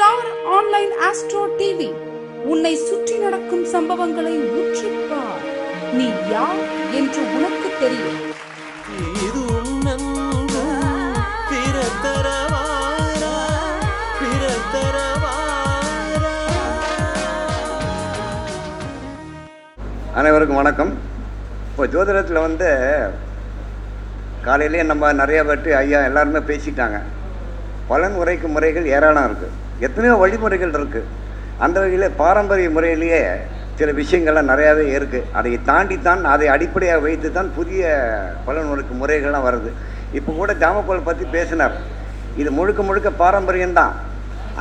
Star online astro TV. உன்னை சுற்றி நடக்கும் சம்பவங்களை உற்றுப்பார் நீ யார் என்று உனக்கு தெரியும். இது உன்னன்பு பிறத்தரவாரா பிறத்தரவாரா. அனைவருக்கும் வணக்கம். இப்போ ஜோதிடத்தில் வந்து காலையிலேயே நம்ம நிறைய பேர்ட்டு ஐயா எல்லாருமே பேசிட்டாங்க. பலன் உரைக்கும் முறைகள் ஏராளம் இருக்குது எத்தனையோ வழிமுறைகள் இருக்குது அந்த வகையில் பாரம்பரிய முறையிலேயே சில விஷயங்கள்லாம் நிறையாவே இருக்குது அதை தாண்டித்தான் அதை அடிப்படையாக வைத்து தான் புதிய பலனுக்கு முறைகள்லாம் வருது. இப்போ கூட ஜாமக்கோல் பற்றி பேசினார். இது முழுக்க முழுக்க பாரம்பரியம்தான்.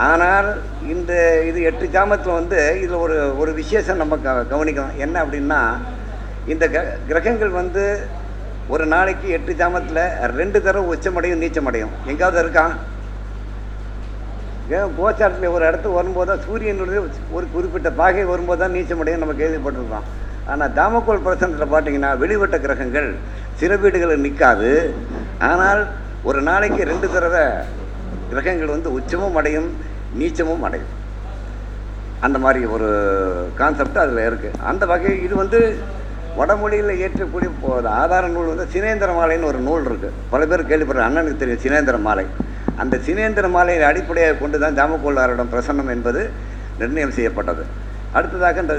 ஆனால் இந்த இது எட்டு ஜாமத்தில் வந்து இதில் ஒரு ஒரு விசேஷம் நம்ம க கவனிக்கணும். என்ன அப்படின்னா இந்த க கிரகங்கள் வந்து ஒரு நாளைக்கு எட்டு ஜாமத்தில் ரெண்டு தடவை உச்சமடையும் நீச்சமடையும். எங்காவது இருக்கான் ஏன் கோச்சாரத்தில் ஒரு இடத்துக்கு வரும்போது தான் சூரியனுடைய ஒரு குறிப்பிட்ட பாகை வரும்போது தான் நீச்சமடையும் நம்ம கேள்விப்பட்டிருக்கோம் ஆனால் தாமக்கோள் பிரசனத்தில் பார்த்தீங்கன்னா வெளிவட்ட கிரகங்கள் சில வீடுகளில் நிற்காது ஆனால் ஒரு நாளைக்கு ரெண்டு தடவை கிரகங்கள் வந்து உச்சமும் அடையும் நீச்சமும் அடையும். அந்த மாதிரி ஒரு கான்செப்ட் அதில் இருக்குது அந்த வகை இது வந்து வடமொழியில் ஏற்றக்கூடிய ஆதார நூல் வந்து சினேந்திர மாலைன்னு ஒரு நூல் இருக்குது பல பேர் கேள்விப்படுற அண்ணனுக்கு தெரியும் சினேந்திர மாலை. அந்த சினேந்திர மாலையை அடிப்படையாக கொண்டு தான் ஜாமக்கோளாரிடம் பிரசன்னம் என்பது நிர்ணயம் செய்யப்பட்டது. அடுத்ததாக இந்த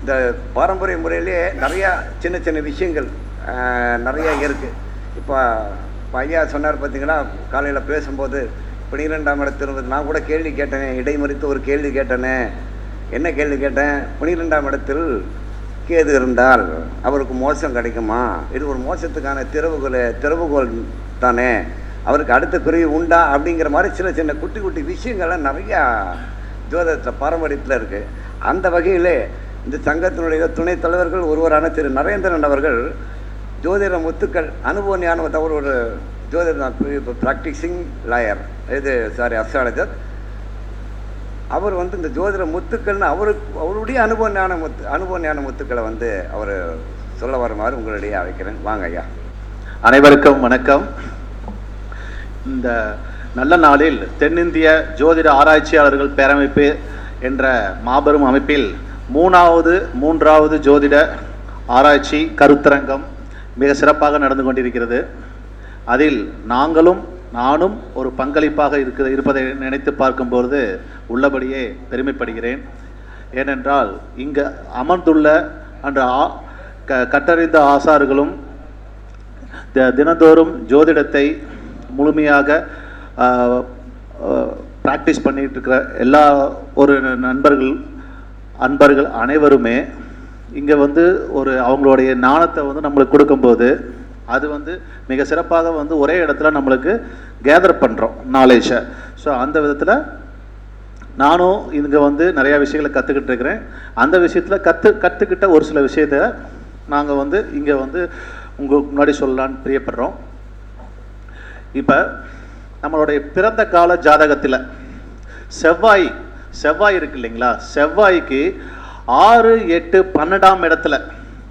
இந்த பாரம்பரிய முறையிலே நிறையா சின்ன சின்ன விஷயங்கள் நிறையா இருக்குது இப்போ இப்போ ஐயா சொன்னார் பார்த்தீங்கன்னா காலையில் பேசும்போது பனிரெண்டாம் இடத்தில் நான் கூட கேள்வி கேட்டேனே இடைமறித்து ஒரு கேள்வி கேட்டேனே. என்ன கேள்வி கேட்டேன்? பனிரெண்டாம் இடத்தில் கேது இருந்தால் அவருக்கு மோசம் கிடைக்குமா? இது ஒரு மோசத்துக்கான திறவுகோல் திறவுகோல் தானே. அவருக்கு அடுத்த குருவி உண்டா அப்படிங்கிற மாதிரி சின்ன சின்ன குட்டி குட்டி விஷயங்கள்லாம் நிறையா ஜோதத்தில் பாரம்பரியத்தில் இருக்குது அந்த வகையிலே இந்த சங்கத்தினுடைய துணைத் தலைவர்கள் ஒருவரான திரு நரேந்திரன் அவர்கள் ஜோதிட முத்துக்கள் அனுபவ ஞானம் அவர் ஒரு ஜோதிட ப்ராக்டிஸிங் லாயர் இது சாரி அஸ்ட்ராலஜர் அவர் வந்து இந்த ஜோதிட முத்துக்கள்னு அவருக்கு அவருடைய அனுபவ ஞான முத்து அனுபவ ஞான முத்துக்களை வந்து அவர் சொல்ல வருமாறு உங்களிடையே அழைக்கிறேன். வாங்க ஐயா. அனைவருக்கும் வணக்கம். இந்த நல்ல நாளில் தென்னிந்திய ஜோதிட ஆராய்ச்சியாளர்கள் பேரமைப்பு என்ற மாபெரும் அமைப்பில் மூணாவது மூன்றாவது ஜோதிட ஆராய்ச்சி கருத்தரங்கம் மிக சிறப்பாக நடந்து கொண்டிருக்கிறது. அதில் நாங்களும் நானும் ஒரு பங்களிப்பாக இருக்க இருப்பதை நினைத்து பார்க்கும்பொழுது உள்ளபடியே பெருமைப்படுகிறேன். ஏனென்றால் இங்கு அமர்ந்துள்ள அன்ற ஆ க கட்டறிந்த ஆசார்களும் த- தினந்தோறும் ஜோதிடத்தை முழுமையாக ப்ராக்டிஸ் பண்ணிட்டு இருக்கிற எல்லா ஒரு நண்பர்கள் அன்பர்கள் அனைவருமே இங்கே வந்து ஒரு அவங்களுடைய ஞானத்தை வந்து நம்மளுக்கு கொடுக்கும்போது அது வந்து மிக சிறப்பாக வந்து ஒரே இடத்துல நம்மளுக்கு கேதர் பண்ணுறோம் நாலேஜை ஸோ அந்த விதத்தில் நானும் இங்கே வந்து நிறையா விஷயங்களை கற்றுக்கிட்டு இருக்கிறேன் அந்த விஷயத்தில் கற்று கற்றுக்கிட்ட ஒரு சில விஷயத்த நாங்கள் வந்து இங்கே வந்து உங்களுக்கு முன்னாடி சொல்லலான்னு பிரியப்படுறோம். இப்போ நம்மளுடைய பிறந்த கால ஜாதகத்தில் செவ்வாய் செவ்வாய் இருக்கு இல்லைங்களா? செவ்வாய்க்கு ஆறு எட்டு பன்னெண்டாம் இடத்துல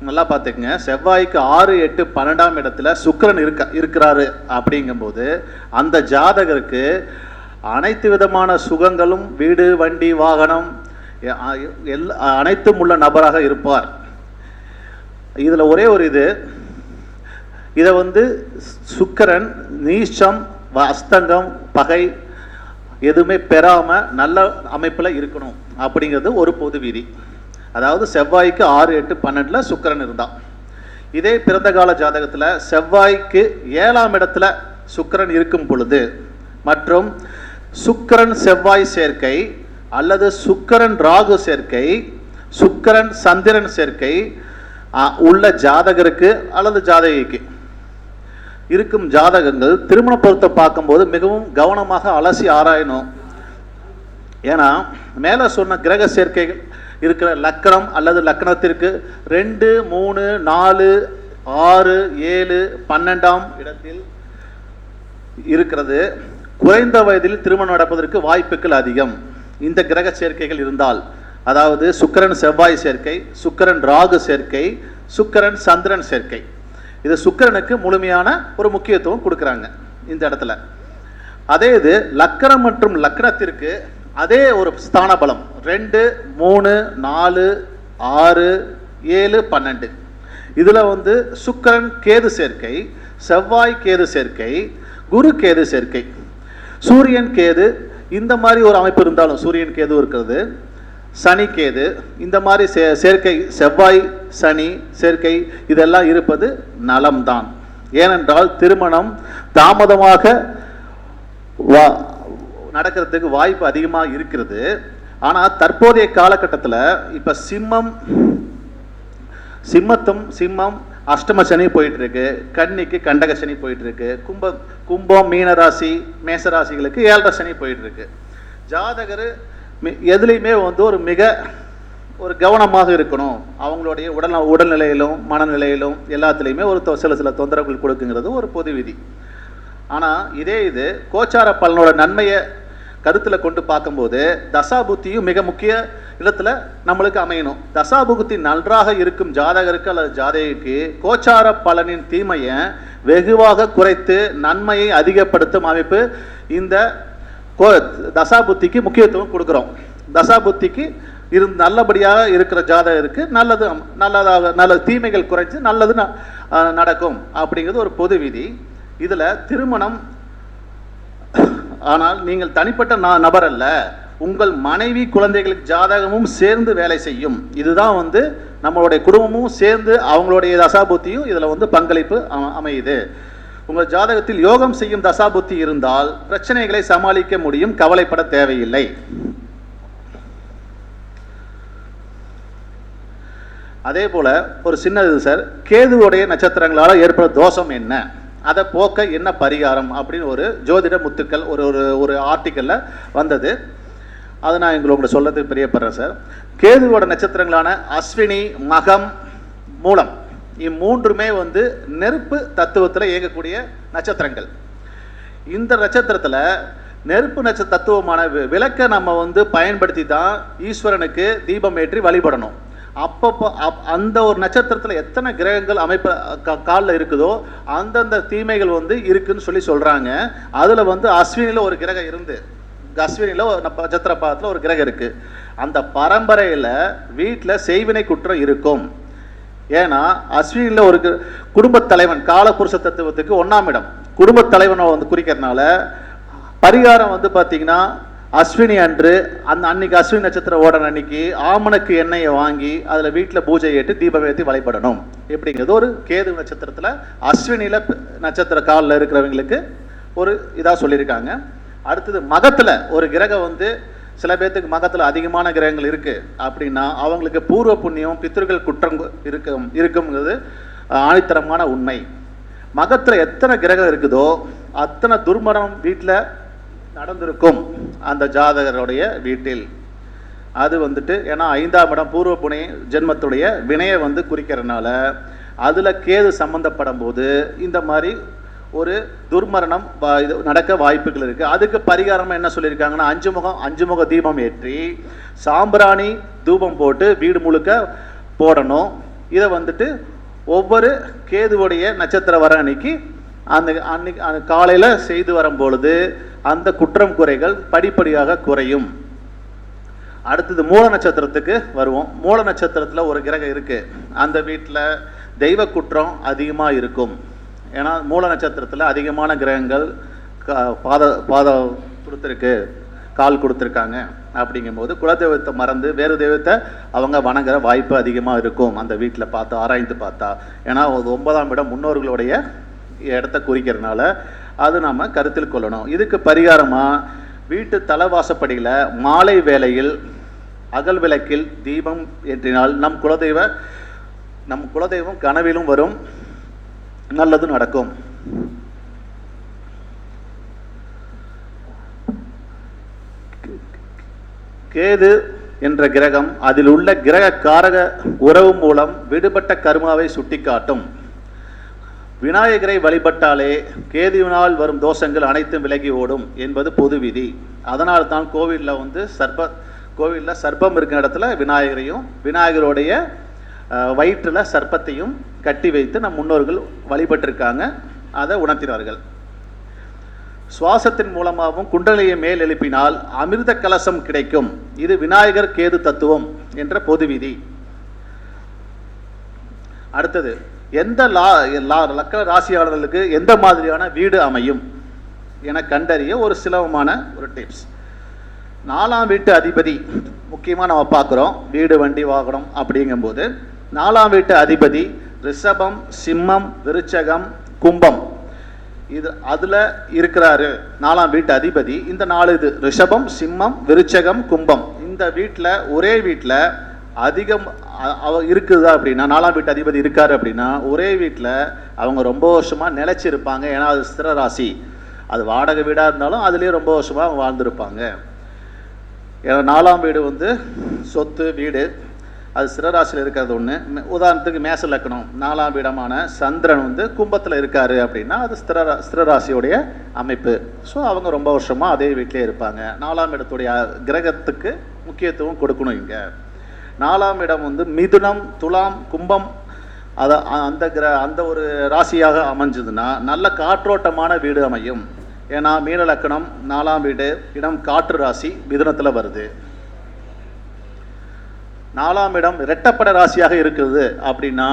நல்லா பார்த்துக்குங்க. செவ்வாய்க்கு ஆறு எட்டு பன்னெண்டாம் இடத்துல சுக்கரன் இருக்க இருக்கிறாரு அப்படிங்கும்போது அந்த ஜாதகருக்கு அனைத்து விதமான சுகங்களும் வீடு வண்டி வாகனம் எல் எல்லா அனைத்தும் உள்ள நபராக இருப்பார். இதில் ஒரே ஒரு இது இதை வந்து சுக்கரன் நீச்சம் அஸ்தங்கம் பகை எதுவுமே பெறாமல் நல்ல அமைப்பில் இருக்கணும் அப்படிங்கிறது ஒரு பொது விதி. அதாவது செவ்வாய்க்கு ஆறு எட்டு பன்னெண்டில் சுக்கரன் இருந்தான் இதே பிறந்த கால ஜாதகத்தில் செவ்வாய்க்கு ஏழாம் இடத்துல சுக்கரன் இருக்கும் பொழுது மற்றும் சுக்கிரன் செவ்வாய் சேர்க்கை அல்லது சுக்கரன் ராகு சேர்க்கை சுக்கரன் சந்திரன் சேர்க்கை உள்ள ஜாதகருக்கு அல்லது ஜாதகிக்கு. இருக்கும் ஜாதகங்கள் திருமண பொருத்தம் பார்க்கும்போது மிகவும் கவனமாக அலசி ஆராயணும். ஏன்னா மேலே சொன்ன கிரக சேர்க்கைகள் இருக்கிற லக்கணம் அல்லது லக்கணத்திற்கு ரெண்டு மூணு நாலு ஆறு ஏழு பன்னெண்டாம் இடத்தில் இருக்கிறது. குறைந்த வயதில் திருமணம் நடப்பதற்கு வாய்ப்புகள் அதிகம். இந்த கிரக சேர்க்கைகள் இருந்தால் அதாவது சுக்கரன் செவ்வாய் சேர்க்கை சுக்கரன் ராகு சேர்க்கை சுக்கரன் சந்திரன் சேர்க்கை. இது சுக்கரனுக்கு முழுமையான ஒரு முக்கியத்துவம் கொடுக்குறாங்க இந்த இடத்துல. அதே இது லக்கரம் மற்றும் லக்கணத்திற்கு அதே ஒரு ஸ்தான பலம் ரெண்டு மூணு நாலு ஆறு ஏழு பன்னெண்டு. இதில் வந்து சுக்கரன் கேது சேர்க்கை செவ்வாய் கேது சேர்க்கை குரு கேது சேர்க்கை. சூரியன் கேது இந்த மாதிரி ஒரு அமைப்பு இருந்தாலும் சூரியன் கேது இருக்கிறது. சனிக்கேது இந்த மாதிரி சே சேர்க்கை செவ்வாய் சனி சேர்க்கை இதெல்லாம் இருப்பது நலம்தான். ஏனென்றால் திருமணம் தாமதமாக வா நடக்கிறதுக்கு வாய்ப்பு அதிகமாக இருக்கிறது. ஆனால் தற்போதைய காலகட்டத்தில் இப்போ சிம்மம் சிம்மத்தும் சிம்மம் அஷ்டம சனி போயிட்டுருக்கு. கன்னிக்கு கண்டக சனி போயிட்டுருக்கு. கும்பம் கும்பம் மீனராசி மேசராசிகளுக்கு ஏழரை சனி போயிட்டுருக்கு. ஜாதகர் எதுலேயுமே வந்து ஒரு மிக ஒரு கவனமாக இருக்கணும். அவங்களுடைய உடல் உடல்நிலையிலும் மனநிலையிலும் எல்லாத்துலேயுமே ஒரு தொ- சில சில தொந்தரவுகள் கொடுக்குங்கிறது ஒரு பொது விதி. ஆனால் இதே இது கோச்சார பலனோட நன்மையை கருத்தில் கொண்டு பார்க்கும்போது தசாபுத்தியும் மிக முக்கிய இடத்துல நம்மளுக்கு அமையணும். தசாபுத்தி நன்றாக இருக்கும் ஜாதகருக்கு அல்லது ஜாதகிக்கு கோச்சார பலனின் தீமையை வெகுவாக குறைத்து நன்மையை அதிகப்படுத்தும் அமைப்பு இந்த கோ தசாபுத்திக்கு முக்கியத்துவம் கொடுக்குறோம். தசாபுத்திக்கு இருந்து நல்லபடியாக இருக்கிற ஜாதகருக்கு நல்லது நல்லதாக நல்ல தீமைகள் குறைஞ்சி நல்லது ந- நடக்கும் அப்படிங்கிறது ஒரு பொது விதி. இதில் திருமணம் ஆனால் நீங்கள் தனிப்பட்ட ந- நபர் அல்ல. உங்கள் மனைவி குழந்தைகளுக்கு ஜாதகமும் சேர்ந்து வேலை செய்யும். இதுதான் வந்து நம்மளுடைய குடும்பமும் சேர்ந்து அவங்களுடைய தசாபுத்தியும் இதில் வந்து பங்களிப்பு அமையுது. உங்கள் ஜாதகத்தில் யோகம் செய்யும் தசாபுத்தி இருந்தால் பிரச்சனைகளை சமாளிக்க முடியும் கவலைப்பட தேவையில்லை. அதே போல ஒரு சின்னது சார் கேதுவுடைய நட்சத்திரங்களால் ஏற்படும் தோஷம் என்ன? அதை போக்க என்ன பரிகாரம்? அப்படின்னு ஒரு ஜோதிட முத்துக்கள் ஒரு ஒரு ஒரு ஆர்டிக்கலில் வந்தது. அதை நான் எங்களோட சொல்லத்துக்கு பிரியப்படுறேன் சார் கேதுவோட நட்சத்திரங்களான அஸ்வினி மகம் மூலம் இம்மூன்றுமே வந்து நெருப்பு தத்துவத்தில் இயங்கக்கூடிய நட்சத்திரங்கள். இந்த நட்சத்திரத்தில் நெருப்பு நட்ச தத்துவமான வி- விளக்கை நம்ம வந்து பயன்படுத்தி தான் ஈஸ்வரனுக்கு தீபம் ஏற்றி வழிபடணும். அப்பப்போ அப் அந்த ஒரு நட்சத்திரத்தில் எத்தனை கிரகங்கள் அமைப்பு காலில் இருக்குதோ அந்தந்த தீமைகள் வந்து இருக்குன்னு சொல்லி சொல்கிறாங்க அதில் வந்து அஸ்வினியில் ஒரு கிரகம் இருந்து அஸ்வினியில் ஒரு நட்சத்திர பாதத்தில் ஒரு கிரகம் இருக்குது அந்த பரம்பரையில் வீட்டில் செய்வினை குற்றம் இருக்கும். ஏன்னா அஸ்வினியில் ஒரு குடும்பத் தலைவன் காலபுருஷ தத்துவத்துக்கு ஒன்றாம் இடம். குடும்பத் தலைவனை வந்து குறிக்கிறதுனால பரிகாரம் வந்து பார்த்தீங்கன்னா அஸ்வினி அன்று அந்த அன்னைக்கு அஸ்வினி நட்சத்திரம் ஓட அன்னைக்கு ஆமணக்கு எண்ணெயை வாங்கி அதில் வீட்டில் பூஜை ஏற்றி தீபம் ஏற்றி வழிபடணும். இப்படிங்கிறது ஒரு கேது நட்சத்திரத்தில் அஸ்வினியில் நட்சத்திர காலில் இருக்கிறவங்களுக்கு ஒரு இதாக சொல்லியிருக்காங்க. அடுத்தது மகத்தில் ஒரு கிரகம் வந்து சில பேர்த்துக்கு மகத்தில் அதிகமான கிரகங்கள் இருக்குது அப்படின்னா அவங்களுக்கு பூர்வ புண்ணியம் பித்திருக்கள் குற்றம் இருக்கும் இருக்குங்கிறது ஆணித்தரமான உண்மை. மகத்தில் எத்தனை கிரகம் இருக்குதோ அத்தனை துர்மரணம் வீட்டில் நடந்திருக்கும் அந்த ஜாதகருடைய வீட்டில். அது வந்துட்டு ஏன்னா ஐந்தாம் இடம் பூர்வ புனை ஜென்மத்துடைய வினையை வந்து குறிக்கிறனால அதில் கேது சம்மந்தப்படும் போது இந்த மாதிரி ஒரு துர்மரணம் இது நடக்க வாய்ப்புகள் இருக்குது அதுக்கு பரிகாரமாக என்ன சொல்லியிருக்காங்கன்னா அஞ்சு முகம் அஞ்சு முக தீபம் ஏற்றி சாம்பிராணி தூபம் போட்டு வீடு முழுக்க போடணும். இதை வந்துட்டு ஒவ்வொரு கேதுவுடைய நட்சத்திரம் வர அன்னைக்கு அந்த அன்னைக்கு அந்த காலையில் செய்து வரும் பொழுது அந்த குற்றம் குறைகள் படிப்படியாக குறையும். அடுத்தது மூல நட்சத்திரத்துக்கு வருவோம். மூல நட்சத்திரத்தில் ஒரு கிரகம் இருக்குது அந்த வீட்டில் தெய்வ குற்றம் அதிகமாக இருக்கும். ஏன்னா மூல நட்சத்திரத்தில் அதிகமான கிரகங்கள் கா- பாத பாத கொடுத்துருக்கு கால் கொடுத்துருக்காங்க அப்படிங்கும்போது குலதெய்வத்தை மறந்து வேறு தெய்வத்தை அவங்க வணங்குற வாய்ப்பு அதிகமாக இருக்கும். அந்த வீட்டில் பார்த்து ஆராய்ந்து பார்த்தா. ஏன்னா ஒரு ஒன்பதாம் இடம் முன்னோர்களுடைய இடத்த குறிக்கிறதுனால அது நாம் கருத்தில் கொள்ளணும். இதுக்கு பரிகாரமாக வீட்டு தலைவாசப்படியில் மாலை வேளையில் அகல் விளக்கில் தீபம் ஏற்றினால் நம் குலதெய்வ நம் குலதெய்வம் கனவிலும் வரும். நல்லது நடக்கும். கேது என்ற கிரகம் அதில் உள்ள கிரக காரக உறவு மூலம் விடுபட்ட கர்மாவை சுட்டிக்காட்டும். விநாயகரை வழிபட்டாலே கேதுவினால் வரும் தோஷங்கள் அனைத்தும் விலகி ஓடும் என்பது பொது விதி. அதனால் தான் கோவிலில் வந்து சர்ப்ப கோவிலில் சர்ப்பம் இருக்கிற இடத்துல விநாயகரையும் விநாயகருடைய வயிற்றில் சர்ப்பத்தையும் கட்டி வைத்து நம் முன்னோர்கள் வழிபட்டிருக்காங்க. அதை உணர்த்தினார்கள். சுவாசத்தின் மூலமாகவும் குண்டலையை மேல் எழுப்பினால் அமிர்த கலசம் கிடைக்கும். இது விநாயகர் கேது தத்துவம் என்ற பொது விதி. அடுத்தது எந்த லா லா லக்க ராசியாளர்களுக்கு எந்த மாதிரியான வீடு அமையும் என கண்டறிய ஒரு சிலவமான ஒரு டிப்ஸ் நாலாம் வீட்டு அதிபதி முக்கியமாக நம்ம பார்க்குறோம் வீடு வண்டி வாகனம் அப்படிங்கும்போது நாலாம் வீட்டு அதிபதி ரிஷபம் சிம்மம் விருச்சகம் கும்பம். இது அதில் இருக்கிறாரு. நாலாம் வீட்டு அதிபதி. இந்த நாலு இது ரிஷபம் சிம்மம் விருச்சகம் கும்பம். இந்த வீட்டில் ஒரே வீட்டில் அதிகம் அவ இருக்குதா அப்படின்னா நாலாம் வீட்டு அதிபதி இருக்காரு அப்படின்னா ஒரே வீட்டில் அவங்க ரொம்ப வருஷமாக நிலைச்சிருப்பாங்க. ஏன்னா அது ஸ்திர ராசி. அது வாடகை வீடாக இருந்தாலும் அதுலேயே ரொம்ப வருஷமாக அவங்க வாழ்ந்திருப்பாங்க. ஏன்னா நாலாம் வீடு வந்து சொத்து வீடு. அது சிறராசியில் இருக்கிறது ஒன்று உதாரணத்துக்கு மேச லக்கணம் நாலாம் இடமான சந்திரன் வந்து கும்பத்தில் இருக்காரு அப்படின்னா அது ஸ்திரரா ஸ்திரராசியோடைய அமைப்பு. ஸோ அவங்க ரொம்ப வருஷமாக அதே வீட்டிலே இருப்பாங்க. நாலாம் இடத்துடைய கிரகத்துக்கு முக்கியத்துவம் கொடுக்கணும் இங்கே. நாலாம் இடம் வந்து மிதுனம் துலாம் கும்பம். அதை அந்த கிர அந்த ஒரு ராசியாக அமைஞ்சதுன்னா நல்ல காற்றோட்டமான வீடு அமையும். ஏன்னா மீன லக்கணம் நாலாம் வீடு இடம் காற்று ராசி மிதுனத்தில் வருது. நாலாம் இடம் இரட்டப்பட ராசியாக இருக்குது அப்படின்னா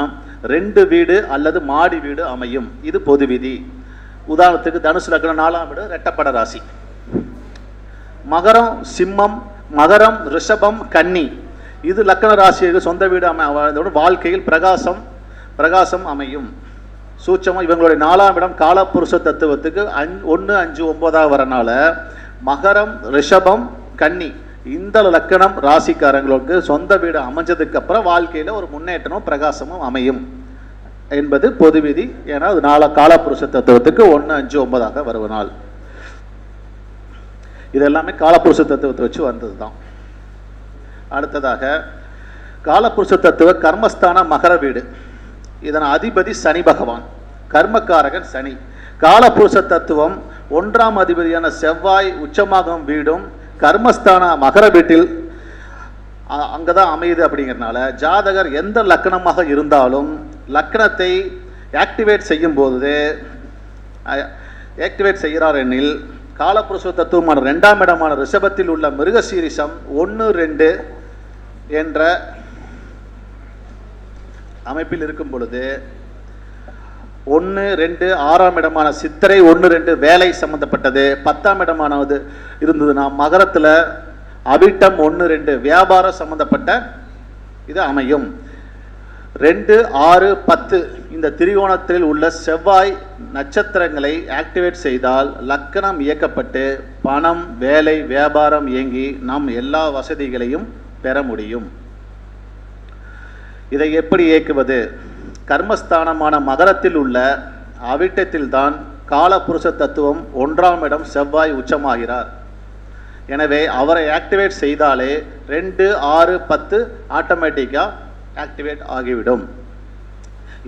ரெண்டு வீடு அல்லது மாடி வீடு அமையும். இது பொது விதி. உதாரணத்துக்கு தனுசு லக்னம் நாலாம் வீடு இரட்டப்பட ராசி. மகரம் சிம்மம் மகரம் ரிஷபம் கன்னி. இது லக்கண ராசிக்கு சொந்த வீடு அமை வாழ்ந்தோட வாழ்க்கையில் பிரகாசம் பிரகாசம் அமையும். சூட்சமாக இவங்களுடைய நாலாம் இடம் காலப்புருஷ தத்துவத்துக்கு அஞ் ஒன்று அஞ்சு ஒன்பதாக வரனால மகரம் ரிஷபம் கன்னி. இந்த லக்கணம் ராசிக்காரங்களுக்கு சொந்த வீடு அமைஞ்சதுக்கு அப்புறம் வாழ்க்கையில் ஒரு முன்னேற்றமும் பிரகாசமும் அமையும் என்பது பொது விதி. ஏன்னா அது நாலா காலப்புருஷ தத்துவத்துக்கு ஒன்று அஞ்சு ஒன்பதாக வருவனால் இது எல்லாமே காலப்புருஷ தத்துவத்தை வச்சு வந்தது தான் அடுத்ததாக காலப்புருஷ தத்துவ கர்மஸ்தான மகர வீடு. இதன் அதிபதி சனி பகவான் கர்மக்காரகன் சனி. காலப்புருஷ தத்துவம் ஒன்றாம் அதிபதியான செவ்வாய் உச்சமாகும் வீடும் கர்மஸ்தான மகர வீட்டில் அ- அங்கதான் அமையுது அப்படிங்கிறனால ஜாதகர் எந்த லக்கணமாக இருந்தாலும் லக்கணத்தை ஆக்டிவேட் செய்யும் போது ஆக்டிவேட் செய்கிறார் எனில் காலப்புருஷ தத்துவமான ரெண்டாம் இடமான ரிஷபத்தில் உள்ள மிருகசீரிசம் ஒன்று ரெண்டு என்ற அமைப்பில் இருக்கும் பொழுது ஒன்று ரெண்டு ஆறாம் இடமான சித்திரை ஒன்று ரெண்டு வேலை சம்பந்தப்பட்டது. பத்தாம் இடமானது இருந்ததுன்னா மகரத்தில் அவிட்டம் ஒன்று ரெண்டு வியாபாரம் சம்பந்தப்பட்ட இது அமையும். ரெண்டு ஆறு பத்து இந்த திரிகோணத்தில் உள்ள செவ்வாய் நட்சத்திரங்களை ஆக்டிவேட் செய்தால் லக்கணம் இயக்கப்பட்டு பணம் வேலை வியாபாரம் இயங்கி நாம் எல்லா வசதிகளையும் பெற முடியும். இதை எப்படி இயக்குவது? கர்மஸ்தானமான மகரத்தில் உள்ள அவிட்டத்தில்தான் காலபுருஷ தத்துவம் ஒன்றாம் இடம் செவ்வாய் உச்சமாகிறார். எனவே அவரை ஆக்டிவேட் செய்தாலே ரெண்டு ஆறு பத்து ஆட்டோமேட்டிக்காக ஆக்டிவேட் ஆகிவிடும்.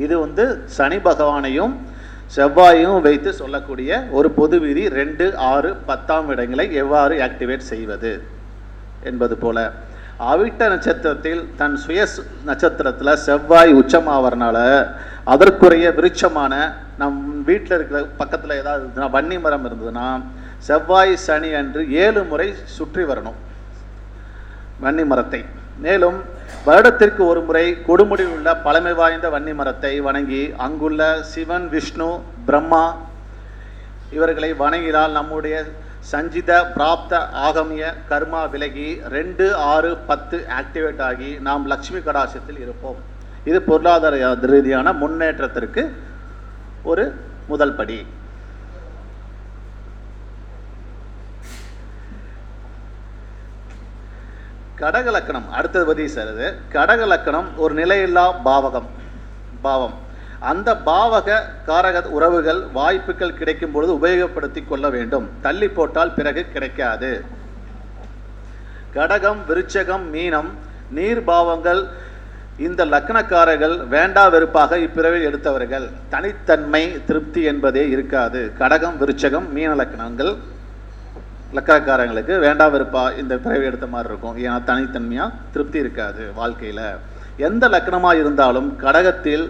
இது வந்து சனி பகவானையும் செவ்வாயும் வைத்து சொல்லக்கூடிய ஒரு பொது விதி ரெண்டு ஆறு பத்தாம் இடங்களை எவ்வாறு ஆக்டிவேட் செய்வது என்பது போல. அவிட்ட நட்சத்திரத்தில் தன் சுய நட்சத்திரத்தில் செவ்வாய் உச்சமாகறனால அதற்குரிய விருட்சமான நம் வீட்டில் இருக்கிற பக்கத்தில் ஏதாவது இருந்ததுன்னா வன்னி மரம் இருந்ததுன்னா செவ்வாய் சனி அன்று ஏழு முறை சுற்றி வரணும். வன்னி மரத்தை. மேலும் வருடத்திற்கு ஒரு முறை கொடுமுடியில் உள்ள பழமை வாய்ந்த வன்னி மரத்தை வணங்கி அங்குள்ள சிவன் விஷ்ணு பிரம்மா இவர்களை வணங்கினால் நம்முடைய சஞ்சித பிராப்த ஆகமிய கர்மா விலகி ரெண்டு ஆறு பத்து ஆக்டிவேட் ஆகி நாம் லக்ஷ்மி கடாசத்தில் இருப்போம். இது பொருளாதார ரீதியான முன்னேற்றத்திற்கு ஒரு முதல் படி. கடக லக்கணம் அடுத்தது பதி சார் இது கடக லக்கணம் ஒரு நிலையில்லா பாவகம் பாவம். அந்த பாவக காரக உறவுகள் வாய்ப்புகள் கிடைக்கும் பொழுது உபயோகப்படுத்தி கொள்ள வேண்டும். தள்ளி போட்டால் பிறகு கிடைக்காது. கடகம் விருச்சகம் மீனம் நீர் பாவங்கள் இந்த லக்கணக்காரர்கள் வேண்டா வெறுப்பாக இப்பிறவில் எடுத்தவர்கள். தனித்தன்மை திருப்தி என்பதே இருக்காது. கடகம் விருச்சகம் மீன லக்னங்கள் லக்கணக்காரங்களுக்கு வேண்டா வெறுப்பா இந்த பிறவி எடுத்த மாதிரி இருக்கும். ஏன்னா தனித்தன்மையாக திருப்தி இருக்காது வாழ்க்கையில். எந்த லக்னமாக இருந்தாலும் கடகத்தில்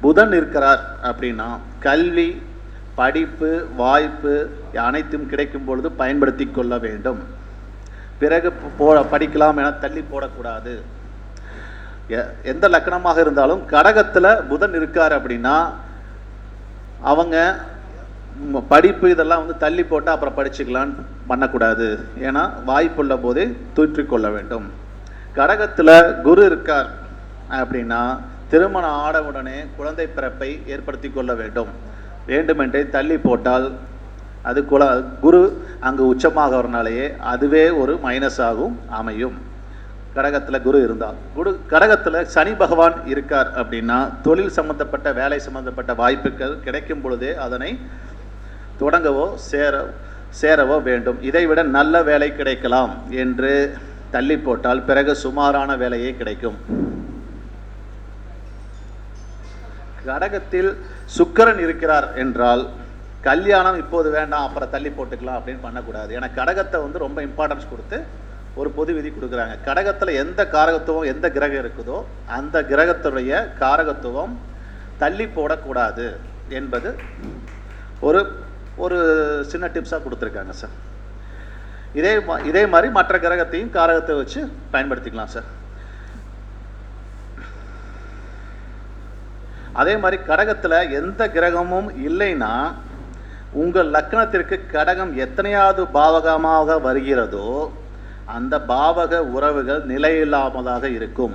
புதன் இருக்கிறார் அப்படின்னா கல்வி படிப்பு வாய்ப்பு அனைத்தும் கிடைக்கும் பொழுது பயன்படுத்தி கொள்ள வேண்டும். பிறகு போ படிக்கலாம் என தள்ளி போடக்கூடாது. எ- எந்த லக்கணமாக இருந்தாலும் கடகத்தில் புதன் இருக்கார் அப்படின்னா அவங்க படிப்பு இதெல்லாம் வந்து தள்ளி போட்டு அப்புறம் படிச்சுக்கலான்னு பண்ணக்கூடாது. ஏன்னா வாய்ப்புள்ள போதே தூற்றிக்கொள்ள வேண்டும். கடகத்தில் குரு இருக்கார் அப்படின்னா திருமணம் ஆடவுடனே குழந்தை பிறப்பை ஏற்படுத்தி கொள்ள வேண்டும். வேண்டுமென்றே தள்ளி போட்டால் அது குல குரு அங்கு உச்சமாகறனாலேயே அதுவே ஒரு மைனஸாகவும் அமையும். கடகத்தில் குரு இருந்தால். குரு கடகத்தில் சனி பகவான் இருக்கார் அப்படின்னா தொழில் சம்பந்தப்பட்ட வேலை சம்பந்தப்பட்ட வாய்ப்புகள் கிடைக்கும் பொழுதே அதனை தொடங்கவோ சேர சேரவோ வேண்டும். இதைவிட நல்ல வேலை கிடைக்கலாம் என்று தள்ளி போட்டால் பிறகு சுமாரான வேலையே கிடைக்கும். கடகத்தில் சுக்கரன் இருக்கிறார் என்றால் கல்யாணம் இப்போது வேண்டாம் அப்புறம் தள்ளி போட்டுக்கலாம் அப்படின்னு பண்ணக்கூடாது. ஏன்னா கடகத்தை வந்து ரொம்ப இம்பார்ட்டன்ஸ் கொடுத்து ஒரு பொது விதி கொடுக்குறாங்க. கடகத்தில் எந்த காரகத்துவம் எந்த கிரகம் இருக்குதோ அந்த கிரகத்துடைய காரகத்துவம் தள்ளி போடக்கூடாது என்பது ஒரு ஒரு சின்ன டிப்ஸாக கொடுத்துருக்காங்க சார் இதே மா- இதே மாதிரி மற்ற கிரகத்தையும் காரகத்தை வச்சு பயன்படுத்திக்கலாம் சார் அதே மாதிரி கடகத்தில் எந்த கிரகமும் இல்லைன்னா உங்கள் லக்னத்திற்கு கடகம் எத்தனையாவது பாவகமாக வருகிறதோ அந்த பாவக உறவுகள் நிலையில்லாமதாக இருக்கும்.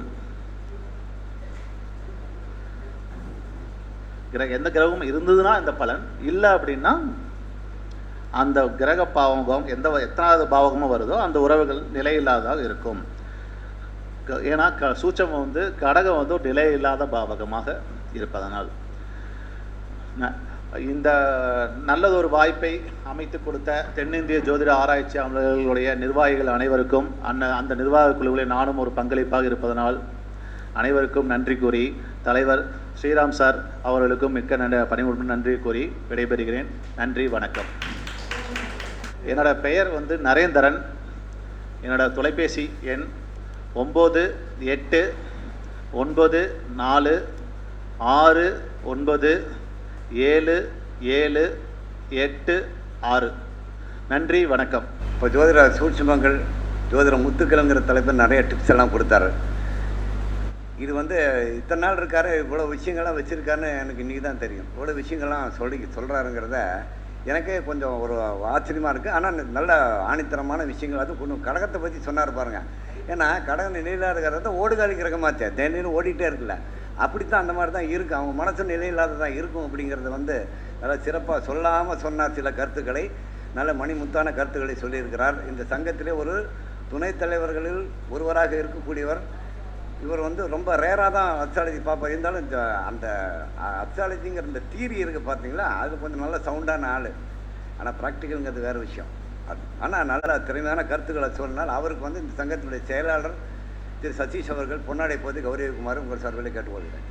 கிரக எந்த கிரகமும் இருந்ததுன்னா இந்த பலன் இல்லை அப்படின்னா அந்த கிரக பாவகம் எந்த எத்தனாவது பாவகமும் வருதோ அந்த உறவுகள் நிலையில்லாததாக இருக்கும். க- ஏன்னா க சூட்சமம் வந்து கடகம் வந்து ஒரு நிலையில்லாத பாவகமாக இருப்பதனால். ந- இந்த நல்லதொரு வாய்ப்பை அமைத்து கொடுத்த தென்னிந்திய ஜோதிட ஆராய்ச்சி அமலர்களுடைய நிர்வாகிகள் அனைவருக்கும் அந்த அந்த நிர்வாக குழுவில் நானும் ஒரு பங்களிப்பாக இருப்பதனால் அனைவருக்கும் நன்றி கூறி தலைவர் ஸ்ரீராம் சார் அவர்களுக்கும் மிக்க நன்றி பணிவுடன் நன்றி கூறி விடைபெறுகிறேன். நன்றி வணக்கம். என்னோடய பெயர் வந்து நரேந்திரன். என்னோடய தொலைபேசி எண் ஒம்பது எட்டு ஒன்பது நாலு ஆறு ஒன்பது ஏழு ஏழு எட்டு ஆறு. நன்றி வணக்கம். இப்போ ஜோதிட சூட்சுமங்கள் ஜோதிட முத்துக்கள்ங்கிற தலைப்பில் நிறைய டிப்ஸ் எல்லாம் கொடுத்தாரு. இது வந்து இத்தனை நாள் இருக்காரு இவ்வளோ விஷயங்கள்லாம் வச்சுருக்காருன்னு எனக்கு இன்றைக்கி தான் தெரியும். இவ்வளோ விஷயங்கள்லாம் சொல்லி சொல்கிறாருங்கிறத எனக்கே கொஞ்சம் ஒரு ஆச்சரியமாக இருக்குது ஆனால் நல்ல ஆணித்தரமான விஷயங்கள். அது கொஞ்சம் கடகத்தை பற்றி சொன்னார் பாருங்கள் ஏன்னா கடகம் நிலையில் இருக்கிறத ஓடுகாலி கிரகமாச்சே. தினம் ஓடிட்டே இருக்குல்ல. அப்படித்தான் அந்த மாதிரி தான் இருக்கும் அவங்க மனசு நிலையில்லாததான் இருக்கும் அப்படிங்கிறத வந்து நல்லா சிறப்பாக சொல்லாமல் சொன்ன சில கருத்துக்களை நல்ல மணிமுத்தான கருத்துக்களை சொல்லியிருக்கிறார். இந்த சங்கத்திலே ஒரு துணைத் தலைவர்களில் ஒருவராக இருக்கக்கூடியவர் இவர் வந்து ரொம்ப ரேராக தான் அஸ்ட்ராலஜி பார்ப்பார் இருந்தாலும் இந்த அந்த அஸ்ட்ராலஜிங்கிற இந்த தீரி இருக்குது பார்த்தீங்களா அது கொஞ்சம் நல்ல சவுண்டான ஆள். ஆனால் ப்ராக்டிக்கலுங்கிறது வேறு விஷயம். அது ஆனால் நல்ல திறமையான கருத்துக்களை சொன்னால் அவருக்கு வந்து இந்த சங்கத்தினுடைய செயலாளர் திரு சதீஷ் அவர்கள் பொன்னாடை போது கௌரவிக்குமாறு உங்கள் சார்பில் கேட்டுக்கொள்கிறேன்.